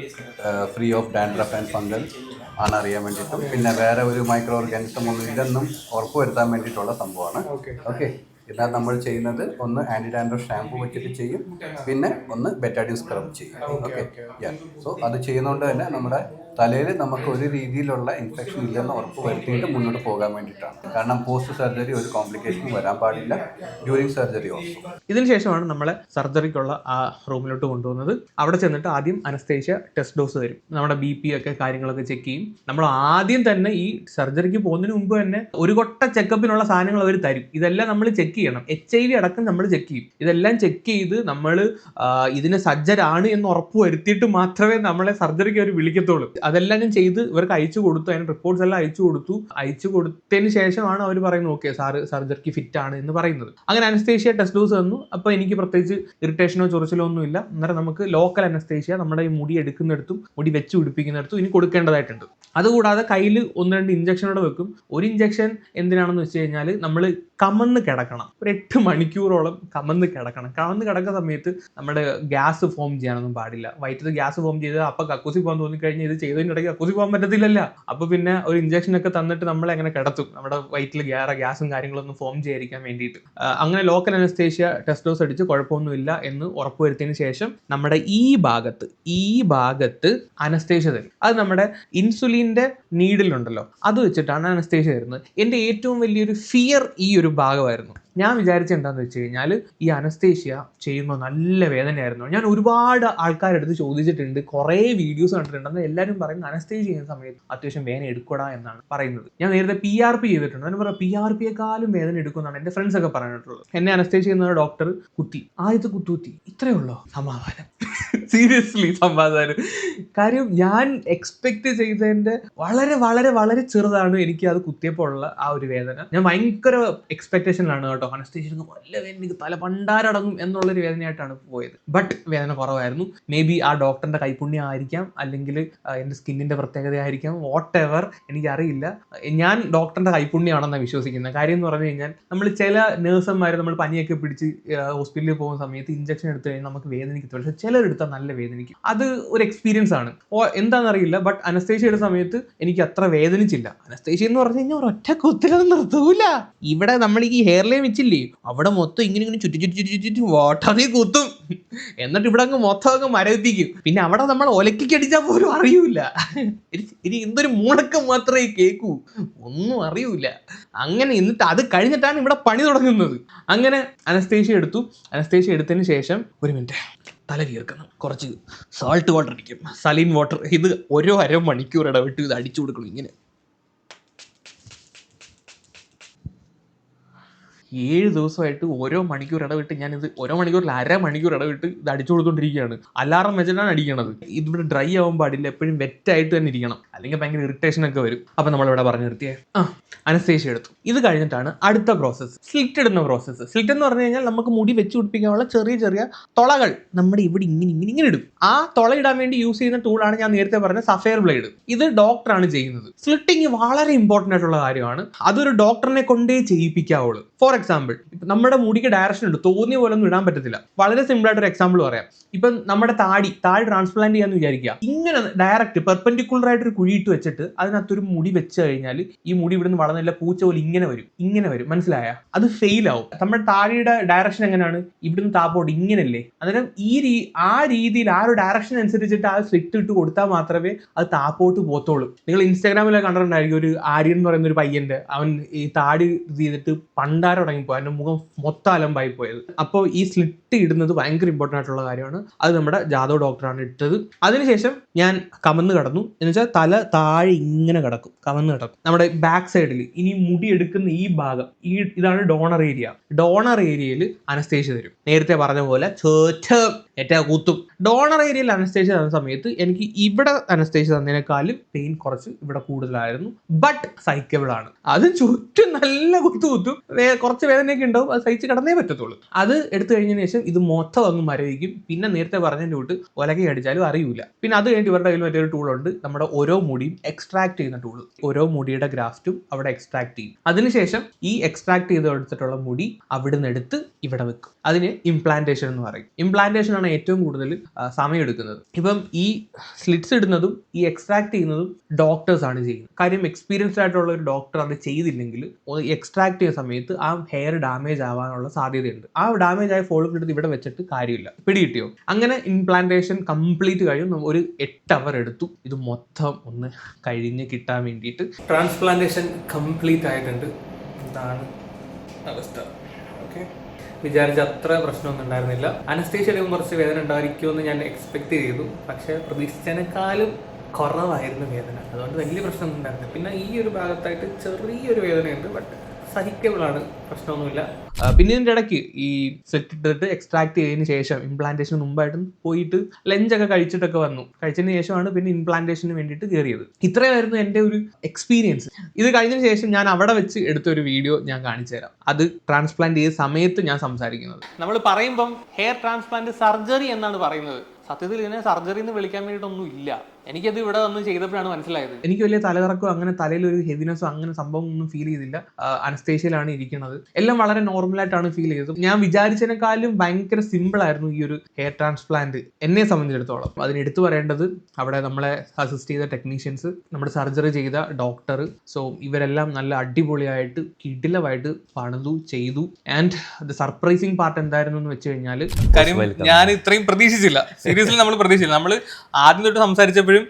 free of dandruff and fungal ആണ് അറിയാൻ വേണ്ടിയിട്ടും. പിന്നെ വേറെ ഒരു മൈക്രോ ഓർഗാനിസം ഒന്നും ഇതൊന്നും ഉറപ്പുവരുത്താൻ വേണ്ടിയിട്ടുള്ള സംഭവമാണ്. ഓക്കെ ഇതിനകത്ത് നമ്മൾ ചെയ്യുന്നത്. ഒന്ന് ആന്റി ഡാൻഡ്രഫ് ഷാമ്പു വെച്ചിട്ട് ചെയ്യും. പിന്നെ ഒന്ന് ബെറ്റാഡിൻ സ്ക്രബ് ചെയ്യും. ഓക്കെ സോ അത് ചെയ്യുന്നതുകൊണ്ട് തന്നെ നമ്മുടെ തലയിൽ നമുക്ക് ഒരു രീതിയിലുള്ള ഇൻഫെക്ഷൻ ഇല്ലെന്ന് ഉറപ്പ് വരുത്തിയിട്ട് മുന്നോട്ട് പോകാൻ വേണ്ടിയിട്ടാണ്. കാരണം പോസ്റ്റ് സർജറി ഒരു കോംപ്ലിക്കേഷൻ വരാൻ പാടില്ല ഡ്യൂറിങ് സർജറി ഓൾസോ ഇതിന് ശേഷമാണ് നമ്മളെ സർജറിക്കുള്ള ആ റൂമിലോട്ട് കൊണ്ടുപോകുന്നത് അവിടെ ചെന്നിട്ട് ആദ്യം അനസ്തേഷ്യ ടെസ്റ്റ് ഡോസ് തരും. നമ്മുടെ ബി പി ഒക്കെ കാര്യങ്ങളൊക്കെ ചെക്ക് ചെയ്യും. നമ്മൾ ആദ്യം തന്നെ ഈ സർജറിക്ക് പോകുന്നതിന് മുമ്പ് തന്നെ ഒരു കൊട്ട ചെക്കപ്പിനുള്ള സാധനങ്ങൾ അവർ തരും. ഇതെല്ലാം നമ്മൾ ചെക്ക് ചെയ്യണം. എച്ച് ഐ വി അടക്കം നമ്മൾ ചെക്ക് ചെയ്യും. ഇതെല്ലാം ചെക്ക് ചെയ്ത് നമ്മൾ ഇതിന് സജ്ജരാണ് എന്ന് ഉറപ്പ് വരുത്തിയിട്ട് മാത്രമേ നമ്മളെ സർജറിക്ക് അവർ വിളിക്കത്തുള്ളൂ. അതെല്ലാം ഞാൻ ചെയ്ത് ഇവർക്ക് അയച്ചു കൊടുത്തു അതിന് റിപ്പോർട്ട്സ് എല്ലാം അയച്ചു കൊടുത്തു. അയച്ചു കൊടുത്തതിന് ശേഷമാണ് അവർ പറയുന്നത് ഓക്കെ സാറ് സർജറിക്ക് ഫിറ്റ് ആണ് എന്ന് പറയുന്നത്. അങ്ങനെ അനസ്തേഷ്യ ടെസ്റ്റ് ഡോസ് തന്നു. അപ്പോൾ എനിക്ക് പ്രത്യേകിച്ച് ഇറിറ്റേഷനോ ചൊറിച്ചിലോ ഒന്നും ഇല്ല. അന്നേരം നമുക്ക് ലോക്കൽ അനസ്തേഷ്യ നമ്മുടെ ഈ മുടി എടുക്കുന്നിടത്തും മുടി വെച്ച് പിടിപ്പിക്കുന്നിടത്തും ഇനി കൊടുക്കേണ്ടതായിട്ടുണ്ട്. അതുകൂടാതെ കയ്യിൽ ഒന്ന് രണ്ട് ഇഞ്ചക്ഷനോടെ വെക്കും. ഒരു ഇഞ്ചക്ഷൻ എന്തിനാണെന്ന് വെച്ച് കഴിഞ്ഞാൽ നമ്മൾ കമന്ന് കിടക്കണം. ഒരു എട്ട് മണിക്കൂറോളം കമന്ന് കിടക്കണം. കമന്ന് കിടക്കുന്ന സമയത്ത് നമ്മുടെ ഗ്യാസ് ഫോം ചെയ്യാനൊന്നും പാടില്ല. വയറ്റത്ത് ഗ്യാസ് ഫോം ചെയ്ത് അപ്പൊ കക്കൂസി പോകാൻ തോന്നിക്കഴിഞ്ഞാൽ ഇത് ചെയ്തതിനിടയ്ക്ക് കക്കൂസി പോകാൻ പറ്റത്തില്ലല്ല. അപ്പൊ പിന്നെ ഒരു ഇഞ്ചക്ഷൻ ഒക്കെ തന്നിട്ട് നമ്മൾ എങ്ങനെ കിടത്തും? നമ്മുടെ വയറ്റിൽ ഗ്യാറ ഗ്യാസും കാര്യങ്ങളൊന്നും ഫോം ചെയ്യാതിരിക്കാൻ വേണ്ടിയിട്ട്. അങ്ങനെ ലോക്കൽ അനസ്തേഷ്യ ടെസ്റ്റ് ഡോസ് അടിച്ച് കുഴപ്പമൊന്നുമില്ല എന്ന് ഉറപ്പുവരുത്തിയതിന് ശേഷം നമ്മുടെ ഈ ഭാഗത്ത് ഈ ഭാഗത്ത് അനസ്തേഷ്യ തരും. അത് നമ്മുടെ ഇൻസുലിന്റെ നീഡിലുണ്ടല്ലോ. അത് വെച്ചിട്ടാണ് അനസ്തേഷ്യ തരുന്നത്. എന്റെ ഏറ്റവും വലിയൊരു ഫിയർ ഈ ഒരു ഭാഗമായിരുന്നു. ഞാൻ വിചാരിച്ചെന്താന്ന് വെച്ച് കഴിഞ്ഞാൽ ഈ അനസ്തേഷ്യ ചെയ്യുമ്പോൾ നല്ല വേദനയായിരുന്നു. ഞാൻ ഒരുപാട് ആൾക്കാരെടുത്ത് ചോദിച്ചിട്ടുണ്ട് കുറേ വീഡിയോസ് കണ്ടിട്ടുണ്ട്. എല്ലാവരും പറയുന്നത് അനസ്തേഷ്യ ചെയ്യുന്ന സമയത്ത് അത്യാവശ്യം വേദന എടുക്കടാ എന്നാണ് പറയുന്നത്. ഞാൻ നേരത്തെ പി ആർ പി ചെയ്തിട്ടുണ്ട്. അതിന് പറയാം പി ആർ പിയെക്കാളും വേദന എടുക്കുമെന്നാണ് എന്റെ ഫ്രണ്ട്സ് ഒക്കെ പറഞ്ഞിട്ടുള്ളത്. എന്നെ അനസ്തേഷ്യ ചെയ്യുന്ന ഡോക്ടർ കുത്തി. ആദ്യത്തെ കുത്തുകുത്തി ഇത്രയേ ഉള്ളൂ? സമാധാനം. സീരിയസ്ലി സമാധാനം. കാര്യം ഞാൻ എക്സ്പെക്ട് ചെയ്തതിന്റെ വളരെ വളരെ വളരെ ചെറുതാണ് എനിക്ക് അത് കുത്തിയപ്പോൾ ഉള്ള ആ ഒരു വേദന. ഞാൻ ഭയങ്കര എക്സ്പെക്ടേഷനിലാണ് കേട്ടോ. അനസ്തേഷ്യ വല്ല വേദന എനിക്ക് തല പണ്ടാരടങ്ങും എന്നുള്ളൊരു വേദനയായിട്ടാണ് പോയത്. ബട്ട് വേദന കുറവായിരുന്നു. മേ ബി ആ ഡോക്ടറിന്റെ കൈപ്പുണ്യം ആയിരിക്കാം അല്ലെങ്കിൽ എന്റെ സ്കിന്നിന്റെ പ്രത്യേകത ആയിരിക്കാം വാട്ട് എവർ എനിക്കറിയില്ല. ഞാൻ ഡോക്ടറിന്റെ കൈപ്പുണ്യമാണെന്നാണ് വിശ്വസിക്കുന്നത്. കാര്യം എന്ന് പറഞ്ഞു കഴിഞ്ഞാൽ നമ്മൾ ചില നേഴ്സന്മാർ നമ്മൾ പനിയൊക്കെ പിടിച്ച് ഹോസ്പിറ്റലിൽ പോകുന്ന സമയത്ത് ഇഞ്ചക്ഷൻ എടുത്തു കഴിഞ്ഞാൽ നമുക്ക് വേദനിക്കത്തില്ല. പക്ഷെ ചിലരെടുത്താൽ നല്ല വേദനിക്കും. അത് ഒരു എക്സ്പീരിയൻസ് ആണ്. ഓ എന്താണെന്നറിയില്ല. ബട്ട് അനസ്തേഷ്യയുടെ സമയത്ത് എനിക്ക് അത്ര വേദനിച്ചില്ല. അനസ്തേഷ്യ എന്ന് പറഞ്ഞു കഴിഞ്ഞാൽ ഒരൊറ്റ കുത്തിലൊന്നും നിർത്തൂല. ഇവിടെ നമ്മൾ ഈ ഹെയർ ലൈൻ വെച്ചില്ലേ അവിടെ മൊത്തം ഇങ്ങനെ ഇങ്ങനെ ചുറ്റി ചുറ്റി ചുറ്റി ചുറ്റി വാട്ടാതെ കുത്തും. എന്നിട്ട് ഇവിടെ അങ്ങ് മൊത്തം അങ്ങ് മരവിപ്പിക്കും. പിന്നെ അവിടെ നമ്മൾ ഒലക്കിക്കടിച്ചാൽ പോലും അറിയൂല. ഇനി- ഇനി എന്തൊരു മൂണക്കം മാത്രമേ കേൾക്കൂ ഒന്നും അറിയൂല. അങ്ങനെ എന്നിട്ട് അത് കഴിഞ്ഞിട്ടാണ് ഇവിടെ പണി തുടങ്ങുന്നത്. അങ്ങനെ അനസ്തേഷ്യ എടുത്തു. അനസ്തേഷ്യ എടുത്തതിന് ശേഷം ഒരു മിനിറ്റ്. തല വീർക്കണം കുറച്ച് സാൾട്ട് വാട്ടർ അടിക്കും. സലീൻ വാട്ടർ ഇത് ഓരോ അര മണിക്കൂർ ഇടവിട്ട് ഇത് അടിച്ചു കൊടുക്കണം ഇങ്ങനെ. ഏഴ് ദിവസമായിട്ട് ഓരോ മണിക്കൂർ ഇടവിട്ട് ഞാൻ ഇത് ഓരോ മണിക്കൂറിൽ അര മണിക്കൂർ ഇടവിട്ട് ഇത് അടിച്ചു കൊടുത്തോണ്ടിരിക്കുകയാണ്. അലാറം വെച്ചിട്ടാണ് അടിക്കണത്. ഇതിവിടെ ഡ്രൈ ആവാൻ പാടില്ല. എപ്പോഴും വെറ്റായിട്ട് തന്നെ ഇരിക്കണം. അല്ലെങ്കിൽ ഭയങ്കര ഇറിറ്റേഷൻ ഒക്കെ വരും. അപ്പം നമ്മളിവിടെ പറഞ്ഞു നിർത്തിയേ. ആ അനസ്തേഷ്യ എടുത്തു. ഇത് കഴിഞ്ഞിട്ടാണ് അടുത്ത പ്രോസസ്സ് സ്ലിറ്റ് ഇടുന്ന പ്രോസസ്സ് സ്ലിറ്റ് എന്ന് പറഞ്ഞു കഴിഞ്ഞാൽ നമുക്ക് മുടി വെച്ച് പിടിപ്പിക്കാനുള്ള ചെറിയ ചെറിയ തുളകൾ നമ്മുടെ ഇവിടെ ഇങ്ങനെ ഇങ്ങനെ ഇങ്ങനെ ഇടും. ആ തുള ഇടാൻ വേണ്ടി യൂസ് ചെയ്യുന്ന ടൂളാണ് ഞാൻ നേരത്തെ പറഞ്ഞ സഫയർ ബ്ലേഡ് ഇത് ഡോക്ടറാണ് ചെയ്യുന്നത്. സ്ലിറ്റിങ് വളരെ ഇമ്പോർട്ടന്റ് ആയിട്ടുള്ള കാര്യമാണ്. അതൊരു ഡോക്ടറിനെ കൊണ്ടേ ചെയ്യിപ്പിക്കാവുള്ളൂ. ഫോർ എക്സാമ്പിൾ ഇപ്പം നമ്മുടെ മുടിക്ക് ഡയറക്ഷൻ ഉണ്ട്. തോന്നിയ പോലെ ഒന്നും ഇടാൻ പറ്റത്തില്ല. വളരെ സിമ്പിൾ ആയിട്ട് ഒരു എക്സാമ്പിൾ പറയാം. ഇപ്പം നമ്മുടെ താടി താടി ട്രാൻസ്പ്ലാന്റ് ചെയ്യാന്ന് വിചാരിക്കുക. ഇങ്ങനെ ഡയറക്റ്റ് പെർപെൻഡിക്കുലർ ആയിട്ട് ഒരു കുഴി ഇട്ട് വെച്ചിട്ട് അതിനകത്തൊരു മുടി വെച്ച് കഴിഞ്ഞാൽ ഈ മുടി ഇവിടുന്ന് വളർന്നില്ല പൂച്ച പോലെ ഇങ്ങനെ വരും. ഇങ്ങനെ വരും. മനസ്സിലായ? അത് ഫെയിൽ ആവും. നമ്മുടെ താടിയുടെ ഡയറക്ഷൻ എങ്ങനെയാണ്? ഇവിടുന്ന് താപ്പോട്ട് ഇങ്ങനല്ലേ അന്നേരം ഈ രീ ആ രീതിയിൽ ആ ഒരു ഡയറക്ഷൻ അനുസരിച്ചിട്ട് ആ സ്ലിറ്റ് ഇട്ട് കൊടുത്താൽ മാത്രമേ അത് താപ്പോട്ട് പോത്തോളൂ നിങ്ങൾ ഇൻസ്റ്റാഗ്രാമിലൊക്കെ കണ്ടിട്ടുണ്ടായിരിക്കും ഒരു ആര്യൻ എന്ന് പറയുന്ന ഒരു പയ്യന്റെ അവൻ ഈ താടി ചെയ്തിട്ട് പണ്ടാരം തുടങ്ങിപ്പോയി അവന്റെ മുഖം മൊത്തം അലമ്പായി പോയത്. അപ്പോൾ ഈ സ്ലിറ്റ് ഇടുന്നത് ഭയങ്കര ഇമ്പോർട്ടന്റ് ആയിട്ടുള്ള കാര്യമാണ്. അത് നമ്മുടെ ജാദവ് ഡോക്ടറാണ് ഇട്ടത്. അതിനുശേഷം ഞാൻ കമന്ന് കടന്നു. എന്ന് വെച്ചാൽ തല താഴെ ഇങ്ങനെ കിടക്കും. കമന്ന് കിടക്കും. നമ്മുടെ ബാക്ക് സൈഡിൽ ഇനി മുടി എടുക്കുന്ന ഈ ഭാഗം ഈ ഇതാണ് ഡോണർ ഏരിയ ഡോണർ ഏരിയയിൽ അനസ്തേഷ്യ തരും. നേരത്തെ പറഞ്ഞ പോലെ ചേറ്റം ഏറ്റ കൂത്തും. ഡോണർ ഏരിയയിൽ അനസ്തേഷ്യ തന്ന സമയത്ത് എനിക്ക് ഇവിടെ അനസ്തേഷ്യ തന്നതിനേക്കാളും പെയിൻ കുറച്ച് ഇവിടെ കൂടുതലായിരുന്നു. ബട്ട് സൈക്കബിൾ ആണ്. അത് ചുറ്റും നല്ല കുത്തു കുത്തും. വേ- കുറച്ച് വേദനയൊക്കെ ഉണ്ടാവും അത് സഹിച്ച് കിടന്നേ പറ്റത്തുള്ളൂ. അത് എടുത്തു കഴിഞ്ഞതിന് ശേഷം ഇത് മൊത്തം അങ്ങ് മരവിക്കും. പിന്നെ നേരത്തെ പറഞ്ഞതിന്റെ തൊട്ട് ഒലകി അടിച്ചാലും അറിയൂല. പിന്നെ അത് കഴിഞ്ഞ് ഇവരുടെ കയ്യിൽ മറ്റൊരു ടൂൾ ഉണ്ട്. നമ്മുടെ ഓരോ മുടിയും എക്സ്ട്രാക്ട് ചെയ്യുന്ന ടൂൾ ഓരോ മുടിയുടെ ഗ്രാഫ്റ്റും അവിടെ എക്സ്ട്രാക്ട് ചെയ്യും. അതിനുശേഷം ഈ എക്സ്ട്രാക്ട് ചെയ്ത് എടുത്തിട്ടുള്ള മുടി അവിടെ നിന്ന് എടുത്ത് ഇവിടെ വെക്കും. അതിന് ഇംപ്ലാന്റേഷൻ എന്ന് പറയും. ഇംപ്ലാന്റേഷൻ ആണ് ഏറ്റവും കൂടുതൽ സമയം എടുക്കുന്നത്. ഇപ്പം ഈ സ്ലിറ്റ്സ് ഇടുന്നതും ഈ എക്സ്ട്രാക്ട് ചെയ്യുന്നതും ഡോക്ടേഴ്സ് ആണ് ചെയ്യുന്നത്. കാര്യം എക്സ്പീരിയൻസ്ഡ് ആയിട്ടുള്ള ഒരു ഡോക്ടർ അത് ചെയ്തില്ലെങ്കിൽ എക്സ്ട്രാക്ട് ചെയ്യുന്ന സമയത്ത് ആ ഹെയർ ഡാമേജ് ആവാനുള്ള സാധ്യതയുണ്ട്. ആ ഡാമേജ് ആയ ഫോളിക്കിൾ എടുത്ത് ഇവിടെ വെച്ചിട്ട് കാര്യമില്ല. പിടികിട്ടിയോ? അങ്ങനെ ഇംപ്ലാന്റേഷൻ കംപ്ലീറ്റ് കഴിയും ഒരു എട്ട് അവർ എടുത്തു. ഇത് മൊത്തം ഒന്ന് കഴിഞ്ഞ് കിട്ടാൻ വേണ്ടിയിട്ട്. ട്രാൻസ്പ്ലാന്റേഷൻ കംപ്ലീറ്റ് ആയിട്ടുണ്ട്. ഇതാണ് അവസ്ഥ. ഓക്കെ വിചാരിച്ച അത്ര പ്രശ്നമൊന്നും ഉണ്ടായിരുന്നില്ല. അനസ്തേഷ്യയിലും കുറച്ച് വേദന ഉണ്ടായിരിക്കുമെന്ന് ഞാൻ എക്സ്പെക്ട് ചെയ്തു. പക്ഷേ പ്രതീക്ഷിച്ചതിനേക്കാളും കുറവായിരുന്നു വേദന. അതുകൊണ്ട് വലിയ പ്രശ്നമൊന്നും ഉണ്ടായിരുന്നില്ല. പിന്നെ ഈ ഒരു ഭാഗത്തായിട്ട് ചെറിയൊരു വേദനയുണ്ട്. ബട്ട് സഹിക്കബിൾ ആണ് പ്രശ്നമൊന്നുമില്ല പിന്നെ ഇതിന്റെ ഇടയ്ക്ക് ഈ സെറ്റ് ഇട്ടിട്ട് എക്സ്ട്രാക്ട് ചെയ്തതിന് ശേഷം ഇംപ്ലാന്റേഷന് മുമ്പായിട്ട് പോയിട്ട് ലഞ്ചൊക്കെ കഴിച്ചിട്ടൊക്കെ വന്നു. കഴിച്ചതിന് ശേഷമാണ് പിന്നെ ഇംപ്ലാന്റേഷന് വേണ്ടിയിട്ട് കയറിയത് ഇത്രയായിരുന്നു എന്റെ ഒരു എക്സ്പീരിയൻസ് ഇത് കഴിഞ്ഞതിന് ശേഷം ഞാൻ അവിടെ വെച്ച് എടുത്ത ഒരു വീഡിയോ ഞാൻ കാണിച്ചു തരാം. അത് ട്രാൻസ്പ്ലാന്റ് ചെയ്ത സമയത്ത് ഞാൻ സംസാരിക്കുന്നത്. നമ്മൾ പറയുമ്പം ഹെയർ ട്രാൻസ്പ്ലാന്റ് സർജറി എന്നാണ് പറയുന്നത്. സത്യത്തിൽ ഇതിനെ സർജറി എന്ന് വിളിക്കാൻ വേണ്ടിയിട്ടൊന്നും ഇല്ല എനിക്കത് ഇവിടെ വന്ന് ചെയ്തപ്പോഴാണ് മനസ്സിലായത്. എനിക്ക് വലിയ തലകറക്കോ അങ്ങനെ തലയിൽ ഒരു ഹെവിനെസ്സോ അങ്ങനെ സംഭവം ഒന്നും ഫീൽ ചെയ്തില്ല. അനസ്തേഷ്യയിലാണ് ഇരിക്കുന്നത്. എല്ലാം വളരെ നോർമലായിട്ടാണ് ഫീൽ ചെയ്തത്. ഞാൻ വിചാരിച്ചതിനേക്കാളും ഭയങ്കര സിമ്പിൾ ആയിരുന്നു ഈ ഒരു ഹെയർ ട്രാൻസ്പ്ലാന്റ് എന്നെ സംബന്ധിച്ചിടത്തോളം. അതിന് എടുത്തു പറയേണ്ടത് അവിടെ നമ്മളെ അസിസ്റ്റ് ചെയ്ത ടെക്നീഷ്യൻസ് നമ്മുടെ സർജറി ചെയ്ത ഡോക്ടർ സോ ഇവരെല്ലാം നല്ല അടിപൊളിയായിട്ട് കിടിലമായിട്ട് പണിതു ചെയ്തു. ആൻഡ് ദ സർപ്രൈസിങ് പാർട്ട് എന്തായിരുന്നു എന്ന് വെച്ച് കഴിഞ്ഞാൽ ഞാൻ ഇത്രയും പ്രതീക്ഷിച്ചില്ല. സീരിയസ്ലി നമ്മൾ പ്രതീക്ഷിച്ചില്ല. നമ്മൾ ആദ്യം തൊട്ട് സംസാരിച്ചപ്പോഴും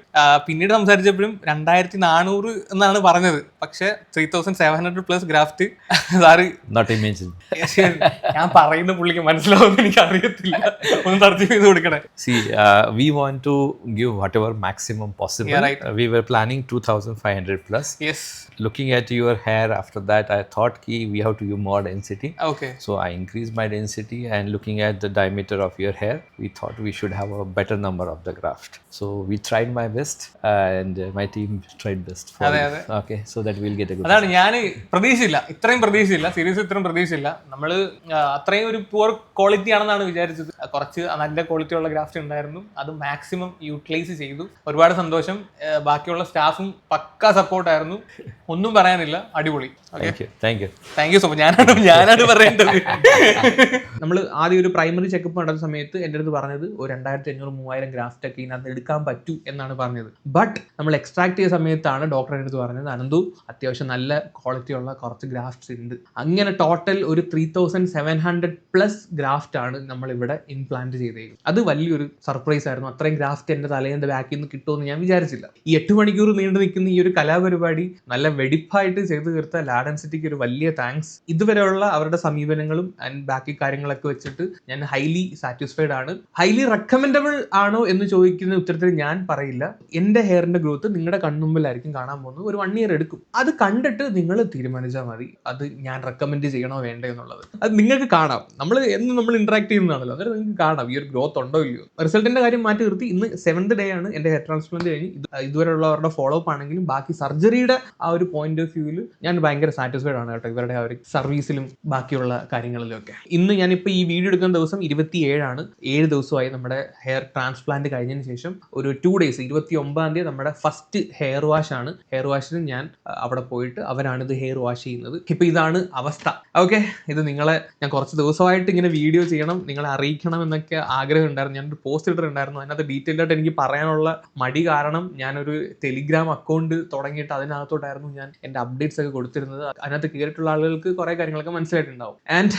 പിന്നീട് സംസാരിച്ചപ്പോഴും രണ്ടായിരത്തി നാനൂറ് എന്നാണ് പറഞ്ഞത്. പക്ഷെ three thousand seven hundred plus graft sir Not imagine. ഞാൻ പറയുന്ന പുള്ളിക്ക് മനസ്സിലാവുമെന്ന് എനിക്ക് അറിയത്തില്ല ഒന്ന് തർജ്ജമ ചെയ്ത് കൊടുക്കണേ See, uh, we want to give whatever maximum possible. Yeah, right. Uh, we were planning 2,500 plus. Yes Looking at your hair after that, I thought ki we have to give more density. Okay So I increased my density and looking at the diameter of your hair, we thought we should have a better number of the graft. So we tried my best and uh, my team tried best for അതെ, അതാണ് ഞാൻ പ്രതീക്ഷയില്ല ഇത്രയും പ്രതീക്ഷയില്ല series ഇത്രയും പ്രതീക്ഷയില്ല നമ്മൾ അത്രയും ഒരു പുവർ ക്വാളിറ്റി ആണെന്നാണ് വിചാരിച്ചത്. കുറച്ച് നല്ല ക്വാളിറ്റി ഉള്ള ഗ്രാഫ്റ്റ് ഉണ്ടായിരുന്നു. അത് മാക്സിമം യൂട്ടിലൈസ് ചെയ്തു. ഒരുപാട് സന്തോഷം. ബാക്കിയുള്ള സ്റ്റാഫും പക്ക സപ്പോർട്ടായിരുന്നു ഒന്നും പറയാനില്ല. അടിപൊളി. താങ്ക് യു സോ മച്ച് ഞാനാണ് ഞാനാണ് പറയേണ്ടത്. നമ്മൾ ആദ്യം ഒരു പ്രൈമറി ചെക്കപ്പ് നടന്ന സമയത്ത് എന്റെ അടുത്ത് പറഞ്ഞത് ഒരു രണ്ടായിരത്തി അഞ്ഞൂറ് മൂവായിരം ഗ്രാഫ്റ്റ് ഒക്കെ ഇതിനകത്ത് എടുക്കാൻ പറ്റൂ എന്നാണ് പറഞ്ഞത്. ബട്ട് നമ്മൾ എക്സ്ട്രാക്ട് ചെയ്ത സമയത്താണ് ഡോക്ടറെ അടുത്ത് പറഞ്ഞത് അനന്തു അത്യാവശ്യം നല്ല ക്വാളിറ്റി ഉള്ള കുറച്ച് ഗ്രാഫ്റ്റ്സ് ഉണ്ട് അങ്ങനെ ടോട്ടൽ ഒരു three thousand seven hundred plus graft ആണ് നമ്മളിവിടെ ഇംപ്ലാന്റ് ചെയ്തേക്കുന്നത്. അത് വലിയൊരു സർപ്രൈസ് ആയിരുന്നു. അത്രയും ഗ്രാഫ്റ്റ് എന്റെ തലേന്റെ ബാക്കിൽ നിന്ന് കിട്ടുമെന്ന് ഞാൻ വിചാരിച്ചില്ല. ഈ എട്ട് മണിക്കൂർ നീണ്ടു നിൽക്കുന്ന ഈ ഒരു കലാപരിപാടി നല്ല വെടിപ്പായിട്ട് ചെയ്തു തീർത്ത ലാഡൻ സിറ്റിക്ക് ഒരു വലിയ താങ്ക്സ് ഇതുവരെയുള്ള അവരുടെ സമീപനങ്ങളും ആൻഡ് ബാക്കി കാര്യങ്ങളൊക്കെ വെച്ചിട്ട് ഞാൻ ഹൈലി സാറ്റിസ്ഫൈഡ് ആണ്. ഹൈലി റെക്കമെൻഡബിൾ ആണോ എന്ന് ചോദിക്കുന്ന ഉത്തരത്തിൽ ഞാൻ പറയില്ല. എന്റെ ഹെയറിന്റെ ഗ്രോത്ത് നിങ്ങളുടെ കൺമുമ്പിലായിരിക്കും കാണാൻ പോകുന്നത്. ഒരു വൺ ഇയർ എടുക്കും. അത് കണ്ടിട്ട് നിങ്ങൾ തീരുമാനിച്ചാൽ മതി. അത് ഞാൻ റെക്കമെൻഡ് ചെയ്യണോ വേണ്ടോ എന്നുള്ളത്. അത് നിങ്ങൾക്ക് കാണാം. നമ്മൾ എന്ന് നമ്മൾ ഇന്ററാക്ട് ചെയ്യുന്നതാണല്ലോ. അന്നേരം നിങ്ങൾക്ക് കാണാം. ഈ ഒരു ഗ്രോത്ത് ഉണ്ടോ ഇല്ലയോ? റിസൾട്ടിന്റെ കാര്യം മാറ്റി നിർത്തി. ഇന്ന് സെവൻത് ഡേ ആണ് എന്റെ ഹെയർ ട്രാൻസ്പ്ലാന്റ് കഴിഞ്ഞ്. ഇതുവരെ ഇതുവരെയുള്ളവരുടെ ഫോളോ അപ്പ് ആണെങ്കിലും ബാക്കി സർജറിയുടെ ആ ഒരു പോയിന്റ് ഓഫ് വ്യൂവിൽ ഞാൻ ഭയങ്കര സാറ്റിസ്ഫൈഡ് ആണ് കേട്ടോ ഇവരുടെ ആ ഒരു സർവീസിലും ബാക്കിയുള്ള കാര്യങ്ങളിലും ഒക്കെ ഇന്ന് ഞാനിപ്പോൾ ഈ വീഡിയോ എടുക്കുന്ന ദിവസം ഇരുപത്തി ഏഴാണ് ഏഴ് ദിവസമായി നമ്മുടെ ഹെയർ ട്രാൻസ്പ്ലാന്റ് കഴിഞ്ഞതിന് ശേഷം ഒരു ടു ഡേയ്സ് ഇരുപത്തി ഒമ്പതാം തീയതി നമ്മുടെ ഫസ്റ്റ് ഹെയർ വാഷ് ആണ്. ഹെയർ വാഷിന് ഞാൻ അവിടെ പോയിട്ട് അവരാണ് ഇത് ഹെയർ വാഷ് ചെയ്യുന്നത്. ഇപ്പൊ ഇതാണ് അവസ്ഥ. ഓക്കെ ഇത് നിങ്ങളെ ഞാൻ കുറച്ച് ദിവസമായിട്ട് ഇങ്ങനെ വീഡിയോ ചെയ്യണം നിങ്ങളെ അറിയിക്കണം എന്നൊക്കെ ആഗ്രഹം ഉണ്ടായിരുന്നു. ഞാനൊരു പോസ്റ്റ് ഇട്ടിട്ടുണ്ടായിരുന്നു. അതിനകത്ത് ഡീറ്റെയിൽ ആയിട്ട് എനിക്ക് പറയാനുള്ള മടി കാരണം ഞാനൊരു ടെലിഗ്രാം അക്കൗണ്ട് തുടങ്ങിയിട്ട് അതിനകത്തോട്ടായിരുന്നു ഞാൻ എന്റെ അപ്ഡേറ്റ്സ് ഒക്കെ കൊടുത്തിരുന്നത്. അതിനകത്ത് കയറിയിട്ടുള്ള ആളുകൾക്ക് കുറേ കാര്യങ്ങളൊക്കെ മനസ്സിലായിട്ടുണ്ടാവും. ആൻഡ്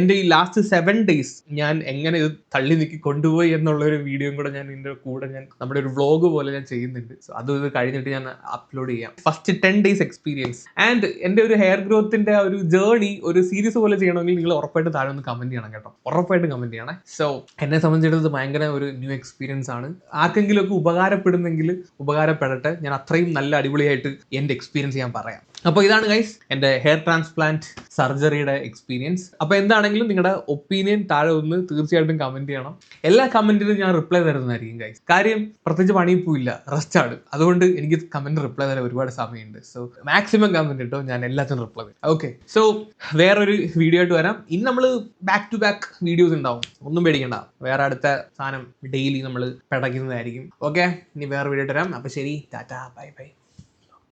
എന്റെ ഈ ലാസ്റ്റ് സെവൻ ഡേയ്സ് ഞാൻ എങ്ങനെ ഇത് തള്ളി നീക്കി കൊണ്ടുപോയി എന്നുള്ള ഒരു വീഡിയോയും കൂടെ ഞാൻ ഇതിന്റെ കൂടെ ഞാൻ നമ്മുടെ ഒരു വ്ളോഗ് പോലെ ഞാൻ ചെയ്യുന്നുണ്ട്. സോ അത് കഴിഞ്ഞിട്ട് ഞാൻ അപ്ലോഡ് ചെയ്യാം. First ten days experience and എന്റെ ഒരു ഹെയർ ഗ്രോത്തിന്റെ ഒരു ജേർണി ഒരു സീരീസ് പോലെ ചെയ്യണമെങ്കിൽ നിങ്ങൾ ഉറപ്പായിട്ട് താഴെ ഒന്ന് കമന്റ് ചെയ്യണം കേട്ടോ. ഉറപ്പായിട്ടും കമന്റ് ചെയ്യണേ. സോ എന്നെ സംബന്ധിച്ചിടത്തോളം ഭയങ്കര ഒരു ന്യൂ എക്സ്പീരിയൻസ് ആണ്. ആർക്കെങ്കിലും ഒക്കെ ഉപകാരപ്പെടുന്നെങ്കിൽ ഉപകാരപ്പെടട്ടെ. ഞാൻ അത്രയും നല്ല അടിപൊളിയായിട്ട് എന്റെ എക്സ്പീരിയൻസ് ഞാൻ പറയാം. അപ്പോൾ ഇതാണ് ഗൈസ് എന്റെ ഹെയർ ട്രാൻസ്പ്ലാന്റ് സർജറിയുടെ എക്സ്പീരിയൻസ് അപ്പോൾ എന്താണെങ്കിലും നിങ്ങളുടെ ഒപ്പീനിയൻ താഴെ ഒന്ന് തീർച്ചയായിട്ടും കമന്റ് ചെയ്യണം. എല്ലാ കമന്റിനും ഞാൻ റിപ്ലൈ തരുന്നതായിരിക്കും ഗൈസ് കാര്യം പ്രത്യേകിച്ച് പണിയിപ്പോയില്ല റെസ്റ്റ് ആണ്. അതുകൊണ്ട് എനിക്ക് കമന്റ് റിപ്ലൈ തരാൻ ഒരുപാട് സമയമുണ്ട്. സോ മാക്സിമം കമന്റ് ഇട്ടോ ഞാൻ എല്ലാത്തിനും റിപ്ലൈ തരും. ഓക്കെ സോ വേറൊരു വീഡിയോ ആയിട്ട് വരാം. ഇനി നമ്മൾ ബാക്ക് ടു ബാക്ക് വീഡിയോസ് ഉണ്ടാവും. ഒന്നും പേടിക്കണ്ട. വേറെ അടുത്ത സാധനം ഡെയിലി നമ്മൾ പിടയ്ക്കുന്നതായിരിക്കും. ഓക്കെ ഇനി വേറെ വീഡിയോ ആയിട്ട് വരാം. അപ്പോൾ ശരി. ടാറ്റാ. Bye bye.